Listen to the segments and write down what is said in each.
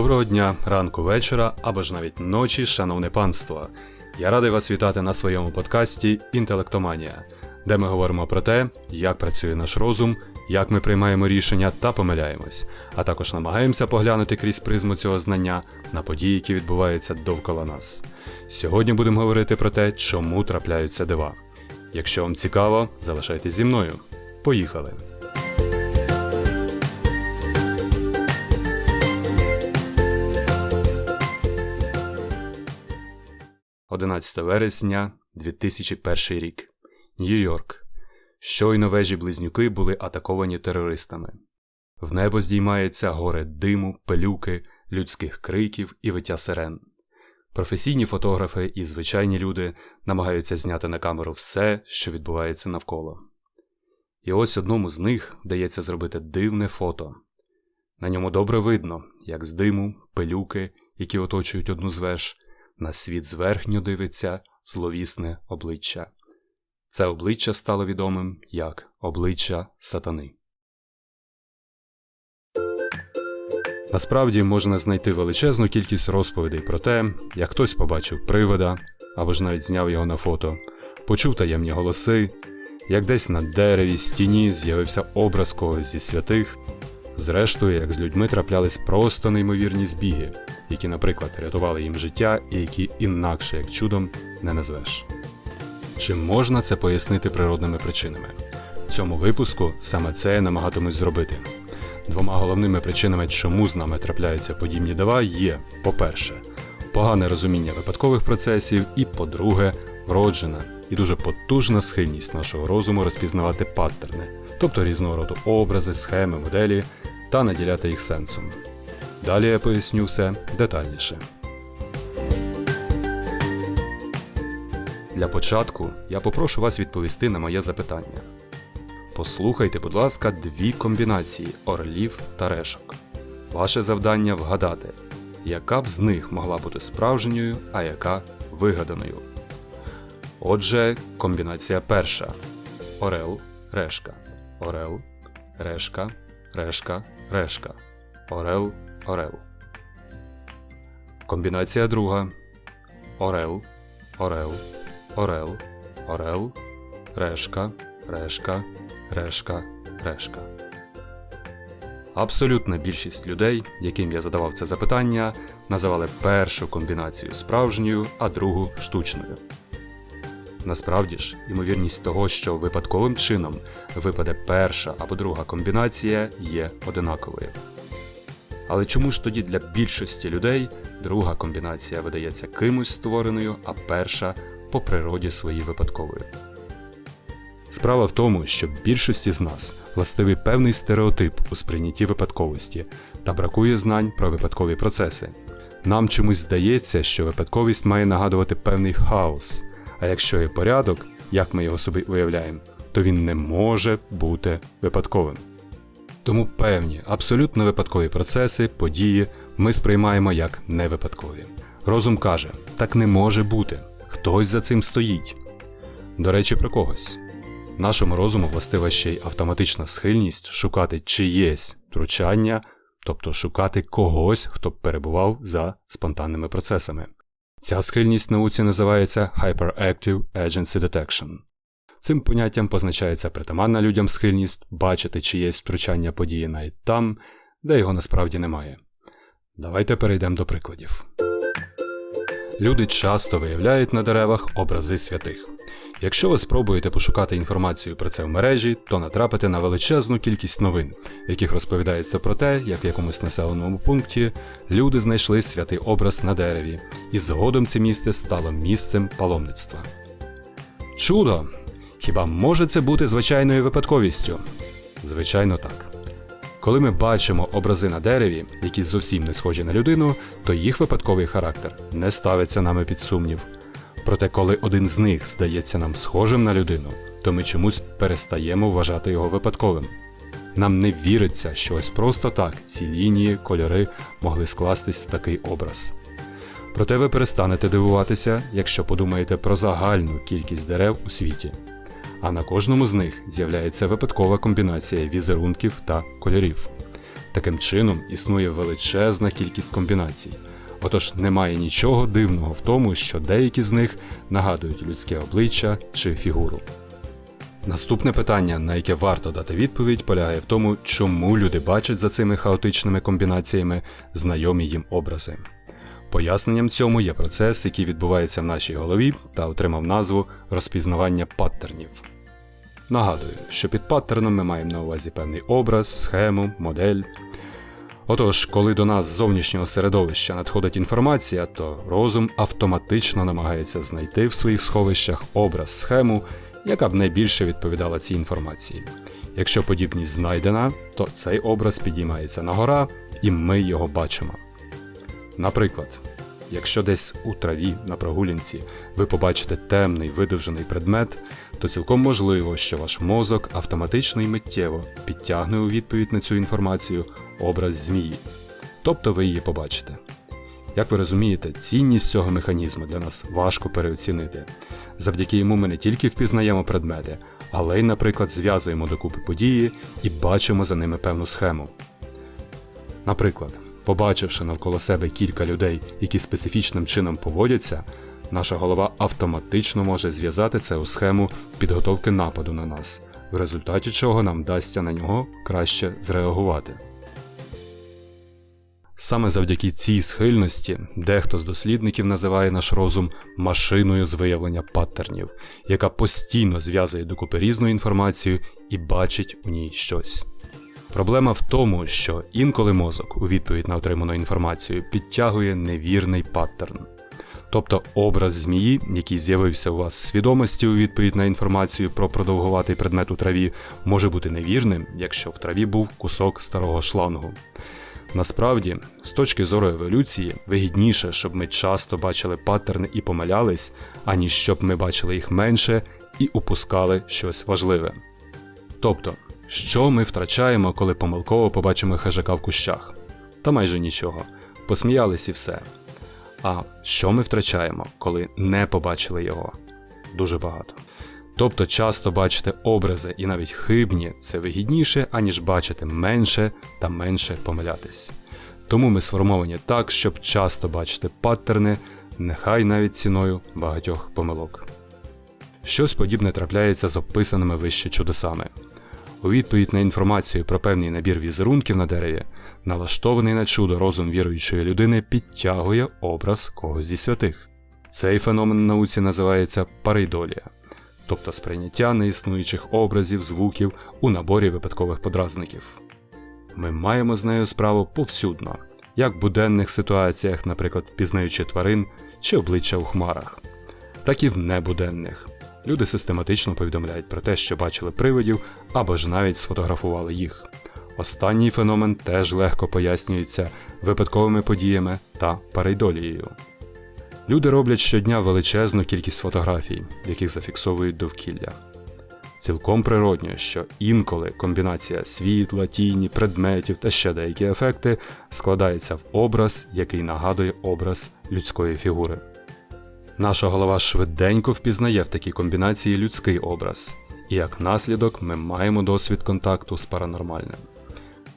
Доброго дня, ранку, вечора або ж навіть ночі, шановне панство. Я радий вас вітати на своєму подкасті Інтелектоманія, де ми говоримо про те, як працює наш розум, як ми приймаємо рішення та помиляємось, а також намагаємося поглянути крізь призму цього знання на події, які відбуваються довкола нас. Сьогодні будемо говорити про те, чому трапляються дива. Якщо вам цікаво, залишайтесь зі мною. Поїхали! 11 вересня 2001 рік. Нью-Йорк. Щойно вежі близнюки були атаковані терористами. В небо здіймається горе диму, пилюки, людських криків і виття сирен. Професійні фотографи і звичайні люди намагаються зняти на камеру все, що відбувається навколо. І ось одному з них вдається зробити дивне фото. На ньому добре видно, як з диму, пилюки, які оточують одну з веж, на світ зверхньо дивиться зловісне обличчя. Це обличчя стало відомим як обличчя сатани. Насправді можна знайти величезну кількість розповідей про те, як хтось побачив привида або ж навіть зняв його на фото, почув таємні голоси, як десь на дереві, стіні з'явився образ когось зі святих, зрештою, як з людьми траплялись просто неймовірні збіги, які, наприклад, рятували їм життя і які інакше як чудом не назвеш. Чи можна це пояснити природними причинами? В цьому випуску саме це я намагатимусь зробити. Двома головними причинами, чому з нами трапляються подібні дива, є: по-перше, погане розуміння випадкових процесів, і, по-друге, вроджена і дуже потужна схильність нашого розуму розпізнавати паттерни, тобто різного роду образи, схеми, моделі та наділяти їх сенсом. Далі я поясню все детальніше. Для початку я попрошу вас відповісти на моє запитання. Послухайте, будь ласка, дві комбінації орлів та решок. Ваше завдання вгадати, яка б з них могла бути справжньою, а яка вигаданою. Отже, комбінація перша: Орел, решка. Орел, решка, решка, решка. Орел, орел. Комбінація друга. Орел, орел, орел, орел, решка, решка, решка, решка. Абсолютна більшість людей, яким я задавав це запитання, називали першу комбінацію справжньою, а другу штучною. Насправді ж, ймовірність того, що випадковим чином випаде перша або друга комбінація, є одинаковою. Але чому ж тоді для більшості людей друга комбінація видається кимось створеною, а перша по природі своїй випадковою? Справа в тому, що більшості з нас властивий певний стереотип у сприйнятті випадковості та бракує знань про випадкові процеси. Нам чомусь здається, що випадковість має нагадувати певний хаос, а якщо є порядок, як ми його собі уявляємо, то він не може бути випадковим. Тому певні, абсолютно випадкові процеси, події ми сприймаємо як невипадкові. Розум каже, так не може бути, хтось за цим стоїть. До речі, про когось. Нашому розуму властива ще й автоматична схильність шукати чиєсь втручання, тобто шукати когось, хто б перебував за спонтанними процесами. Ця схильність науці називається Hyperactive Agency Detection. Цим поняттям позначається притаманна людям схильність бачити чиєсь втручання події навіть там, де його насправді немає. Давайте перейдемо до прикладів. Люди часто виявляють на деревах образи святих. Якщо ви спробуєте пошукати інформацію про це в мережі, то натрапите на величезну кількість новин, в яких розповідається про те, як в якомусь населеному пункті люди знайшли святий образ на дереві, і згодом це місце стало місцем паломництва. Чудо! Хіба може це бути звичайною випадковістю? Звичайно, так. Коли ми бачимо образи на дереві, які зовсім не схожі на людину, то їх випадковий характер не ставиться нами під сумнів. Проте, коли один з них здається нам схожим на людину, то ми чомусь перестаємо вважати його випадковим. Нам не віриться, що ось просто так ці лінії, кольори могли скластись в такий образ. Проте ви перестанете дивуватися, якщо подумаєте про загальну кількість дерев у світі. А на кожному з них з'являється випадкова комбінація візерунків та кольорів. Таким чином існує величезна кількість комбінацій. Отож немає нічого дивного в тому, що деякі з них нагадують людське обличчя чи фігуру. Наступне питання, на яке варто дати відповідь, полягає в тому, чому люди бачать за цими хаотичними комбінаціями знайомі їм образи. Поясненням цьому є процес, який відбувається в нашій голові та отримав назву розпізнавання паттернів. Нагадую, що під паттерном ми маємо на увазі певний образ, схему, модель. Отож, коли до нас з зовнішнього середовища надходить інформація, то розум автоматично намагається знайти в своїх сховищах образ, схему, яка б найбільше відповідала цій інформації. Якщо подібність знайдена, то цей образ підіймається нагора, і ми його бачимо. Наприклад, якщо десь у траві на прогулянці ви побачите темний видовжений предмет, то цілком можливо, що ваш мозок автоматично і миттєво підтягне у відповідь на цю інформацію образ змії. Тобто ви її побачите. Як ви розумієте, цінність цього механізму для нас важко переоцінити. Завдяки йому ми не тільки впізнаємо предмети, але й, наприклад, зв'язуємо докупи події і бачимо за ними певну схему. Наприклад, побачивши навколо себе кілька людей, які специфічним чином поводяться, наша голова автоматично може зв'язати це у схему підготовки нападу на нас, в результаті чого нам вдасться на нього краще зреагувати. Саме завдяки цій схильності дехто з дослідників називає наш розум машиною з виявлення паттернів, яка постійно зв'язує докупи різну інформацію і бачить у ній щось. Проблема в тому, що інколи мозок у відповідь на отриману інформацію підтягує невірний паттерн. Тобто образ змії, який з'явився у вас в свідомості у відповідь на інформацію про продовгуватий предмет у траві, може бути невірним, якщо в траві був кусок старого шлангу. Насправді, з точки зору еволюції, вигідніше, щоб ми часто бачили паттерни і помилялись, аніж щоб ми бачили їх менше і упускали щось важливе. Тобто, що ми втрачаємо, коли помилково побачимо хижака в кущах? Та майже нічого. Посміялись і все. А що ми втрачаємо, коли не побачили його? Дуже багато. Тобто часто бачити образи і навіть хибні це вигідніше, аніж бачити менше та менше помилятись. Тому ми сформовані так, щоб часто бачити паттерни, нехай навіть ціною багатьох помилок. Щось подібне трапляється з описаними вище чудесами. У відповідь на інформацію про певний набір візерунків на дереві, налаштований на чудо розум віруючої людини підтягує образ когось зі святих. Цей феномен в науці називається парейдолія, тобто сприйняття неіснуючих образів, звуків у наборі випадкових подразників. Ми маємо з нею справу повсюдно, як в буденних ситуаціях, наприклад, впізнаючи тварин чи обличчя у хмарах, так і в небуденних. Люди систематично повідомляють про те, що бачили привидів або ж навіть сфотографували їх. Останній феномен теж легко пояснюється випадковими подіями та парейдолією. Люди роблять щодня величезну кількість фотографій, яких зафіксовують довкілля. Цілком природньо, що інколи комбінація світла, тіні, предметів та ще деякі ефекти складається в образ, який нагадує образ людської фігури. Наша голова швиденько впізнає в такій комбінації людський образ, і як наслідок ми маємо досвід контакту з паранормальним.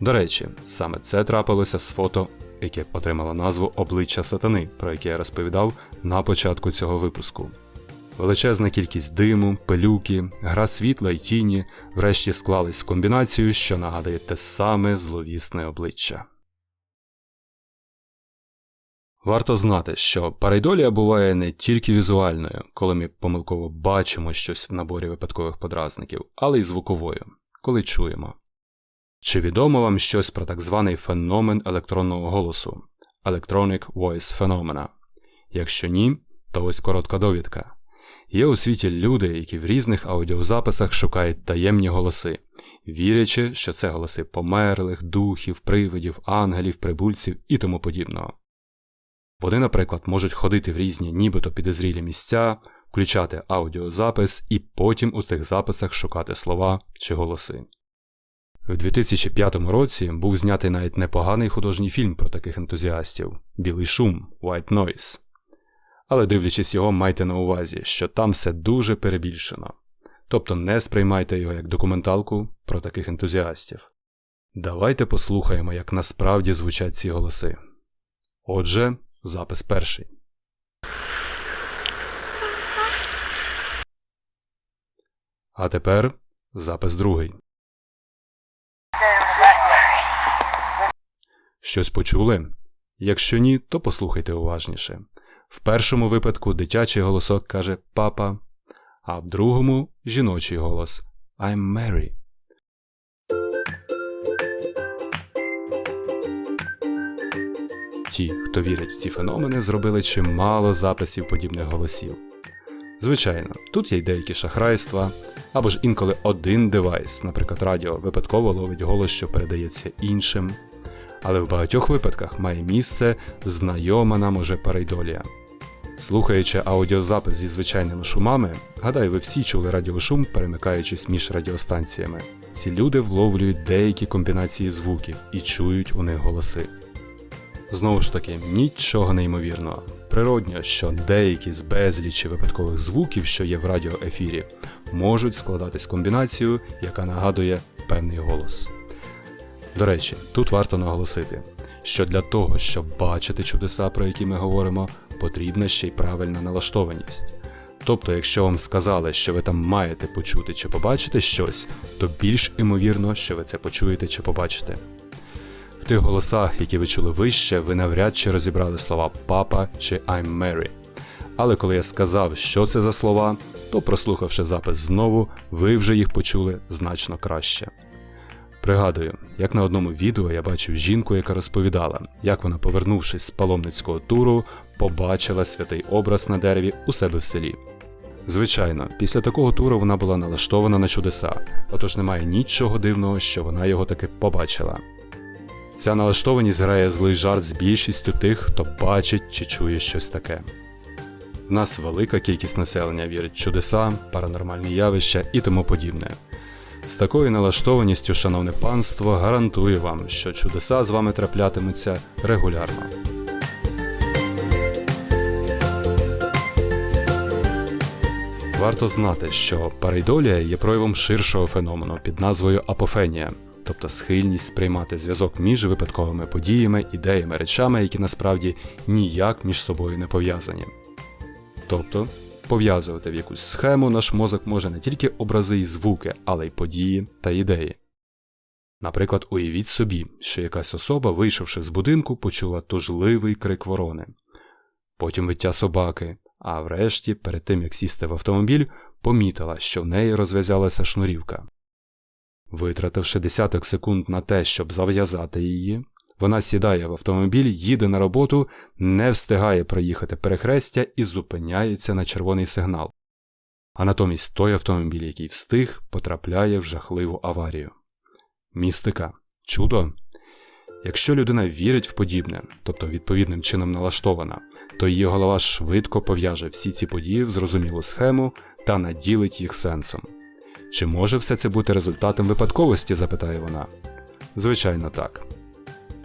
До речі, саме це трапилося з фото, яке отримало назву Обличчя сатани, про яке я розповідав на початку цього випуску. Величезна кількість диму, пилюки, гра світла й тіні врешті склались в комбінацію, що нагадує те саме зловісне обличчя. Варто знати, що парейдолія буває не тільки візуальною, коли ми помилково бачимо щось в наборі випадкових подразників, але й звуковою, коли чуємо. Чи відомо вам щось про так званий феномен електронного голосу Electronic Voice Phenomena? Якщо ні, то ось коротка довідка. Є у світі люди, які в різних аудіозаписах шукають таємні голоси, вірячи, що це голоси померлих, духів, привидів, ангелів, прибульців і тому подібного. Вони, наприклад, можуть ходити в різні нібито підозрілі місця, включати аудіозапис і потім у цих записах шукати слова чи голоси. В 2005 році був знятий навіть непоганий художній фільм про таких ентузіастів Білий шум White Noise. Але дивлячись його, майте на увазі, що там все дуже перебільшено. Тобто не сприймайте його як документалку про таких ентузіастів. Давайте послухаємо, як насправді звучать ці голоси. Отже, запис перший. А тепер запис другий. Щось почули? Якщо ні, то послухайте уважніше. В першому випадку дитячий голосок каже папа, а в другому жіночий голос I'm Mary. Ті, хто вірить в ці феномени, зробили чимало записів подібних голосів. Звичайно, тут є й деякі шахрайства, або ж інколи один девайс, наприклад, радіо, випадково ловить голос, що передається іншим. Але в багатьох випадках має місце знайома нам уже парейдолія. Слухаючи аудіозапис зі звичайними шумами, гадаю, ви всі чули радіошум, перемикаючись між радіостанціями. Ці люди вловлюють деякі комбінації звуків і чують у них голоси. Знову ж таки, нічого неймовірного. Природньо, що деякі з безлічі випадкових звуків, що є в радіоефірі, можуть складатись комбінацією, яка нагадує певний голос. До речі, тут варто наголосити, що для того, щоб бачити чудеса, про які ми говоримо, потрібна ще й правильна налаштованість. Тобто, якщо вам сказали, що ви там маєте почути чи побачити щось, то більш імовірно, що ви це почуєте чи побачите. В тих голосах, які ви чули вище, ви навряд чи розібрали слова папа чи I'm Mary. Але коли я сказав, що це за слова, то прослухавши запис знову, ви вже їх почули значно краще. Пригадую, як на одному відео я бачив жінку, яка розповідала, як вона, повернувшись з паломницького туру, побачила святий образ на дереві у себе в селі. Звичайно, після такого туру вона була налаштована на чудеса, отож немає нічого дивного, що вона його таки побачила. Ця налаштованість грає злий жарт з більшістю тих, хто бачить чи чує щось таке. В нас велика кількість населення вірить в чудеса, паранормальні явища і тому подібне. З такою налаштованістю, шановне панство, гарантую вам, що чудеса з вами траплятимуться регулярно. Варто знати, що парейдолія є проявом ширшого феномену під назвою апофенія, тобто схильність сприймати зв'язок між випадковими подіями, ідеями, речами, які насправді ніяк між собою не пов'язані. Тобто, пов'язувати в якусь схему наш мозок може не тільки образи і звуки, але й події та ідеї. Наприклад, уявіть собі, що якась особа, вийшовши з будинку, почула тужливий крик ворони, потім виття собаки, а врешті, перед тим як сісти в автомобіль, помітила, що в неї розв'язалася шнурівка. Витративши десяток секунд на те, щоб зав'язати її, вона сідає в автомобіль, їде на роботу, не встигає проїхати перехрестя і зупиняється на червоний сигнал. А натомість той автомобіль, який встиг, потрапляє в жахливу аварію. Містика чудо. Якщо людина вірить в подібне, тобто відповідним чином налаштована, то її голова швидко пов'яже всі ці події в зрозумілу схему та наділить їх сенсом. Чи може все це бути результатом випадковості? запитає вона. Звичайно, так.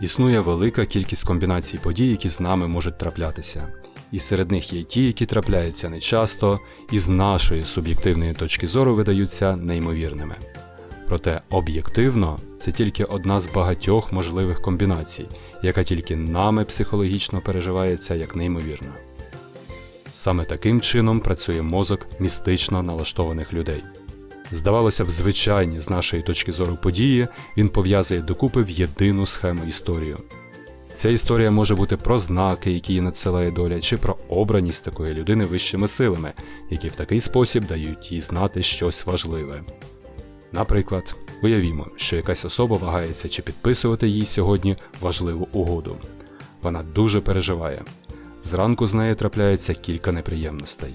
Існує велика кількість комбінацій подій, які з нами можуть траплятися, і серед них є ті, які трапляються нечасто і з нашої суб'єктивної точки зору видаються неймовірними. Проте об'єктивно це тільки одна з багатьох можливих комбінацій, яка тільки нами психологічно переживається як неймовірна. Саме таким чином працює мозок містично налаштованих людей. Здавалося б, звичайні з нашої точки зору події він пов'язує докупи в єдину схему історію. Ця історія може бути про знаки, які їй надсилає доля, чи про обраність такої людини вищими силами, які в такий спосіб дають їй знати щось важливе. Наприклад, уявімо, що якась особа вагається чи підписувати їй сьогодні важливу угоду. Вона дуже переживає. Зранку з нею трапляється кілька неприємностей.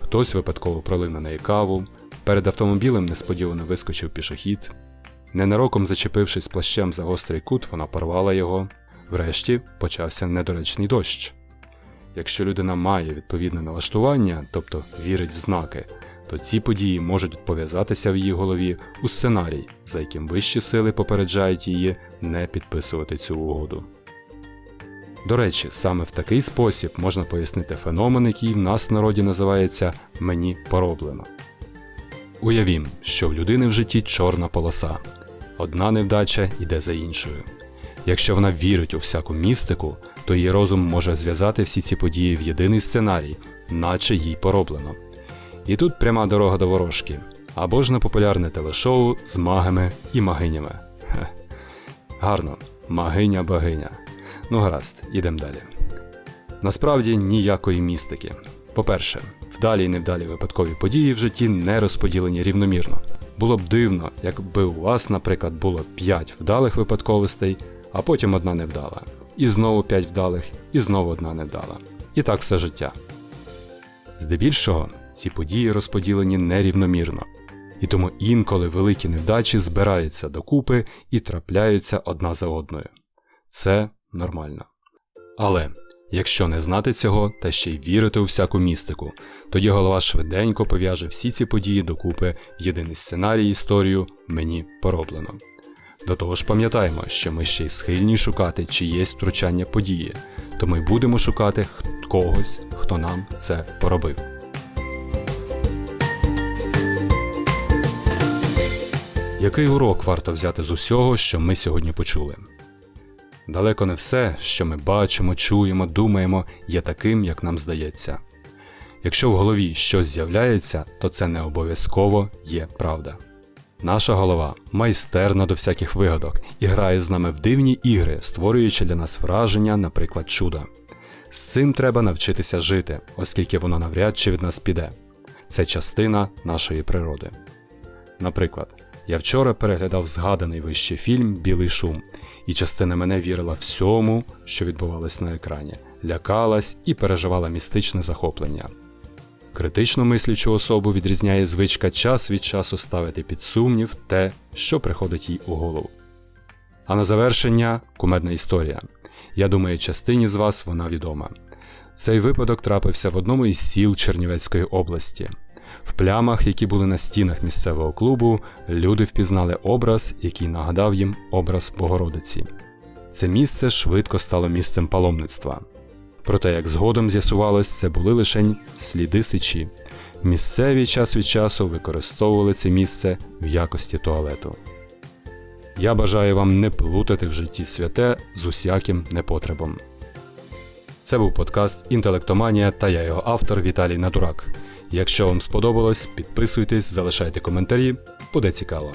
Хтось випадково пролив на неї каву, перед автомобілем несподівано вискочив пішохід. Ненароком зачепившись плащем за гострий кут, вона порвала його. Врешті почався недоречний дощ. Якщо людина має відповідне налаштування, тобто вірить в знаки, то ці події можуть пов'язатися в її голові у сценарій, за яким вищі сили попереджають її не підписувати цю угоду. До речі, саме в такий спосіб можна пояснити феномен, який в нас в народі називається мені пороблено. Уявім, що в людини в житті чорна полоса. одна невдача йде за іншою. Якщо вона вірить у всяку містику, то її розум може зв'язати всі ці події в єдиний сценарій, наче їй пороблено. І тут пряма дорога до ворожки, або ж на популярне телешоу з магами і магинями. Хе. Гарно, магиня-богиня. Ну гаразд, ідемо далі. Насправді ніякої містики. По-перше, вдалі і невдалі випадкові події в житті не розподілені рівномірно. Було б дивно, якби у вас, наприклад, було 5 вдалих випадковостей, а потім одна невдала, і знову 5 вдалих, і знову одна невдала. І так все життя. Здебільшого, ці події розподілені нерівномірно, і тому інколи великі невдачі збираються докупи і трапляються одна за одною. Це нормально. Але якщо не знати цього та ще й вірити у всяку містику, тоді голова швиденько пов'яже всі ці події докупи єдиний сценарій історію мені пороблено. До того ж пам'ятаємо, що ми ще й схильні шукати чиєсь втручання події, то ми будемо шукати когось, хто нам це поробив. Який урок варто взяти з усього, що ми сьогодні почули? Далеко не все, що ми бачимо, чуємо, думаємо, є таким, як нам здається. Якщо в голові щось з'являється, то це не обов'язково є правда. Наша голова майстерна до всяких вигадок і грає з нами в дивні ігри, створюючи для нас враження, наприклад, чуда. З цим треба навчитися жити, оскільки воно навряд чи від нас піде. Це частина нашої природи. Наприклад, я вчора переглядав згаданий вище фільм Білий шум, і частина мене вірила всьому, що відбувалось на екрані, лякалась і переживала містичне захоплення. Критично мислячу особу відрізняє звичка час від часу ставити під сумнів те, що приходить їй у голову. А на завершення кумедна історія. Я думаю, частині з вас вона відома. Цей випадок трапився в одному із сіл Чернівецької області. В плямах, які були на стінах місцевого клубу, люди впізнали образ, який нагадав їм образ Богородиці. Це місце швидко стало місцем паломництва. Проте, як згодом з'ясувалось, це були лише сліди сечі. Місцеві час від часу використовували це місце в якості туалету. Я бажаю вам не плутати в житті святе з усяким непотребом. Це був подкаст Інтелектоманія та я його автор Віталій Надурак. Якщо вам сподобалось, підписуйтесь, залишайте коментарі, буде цікаво.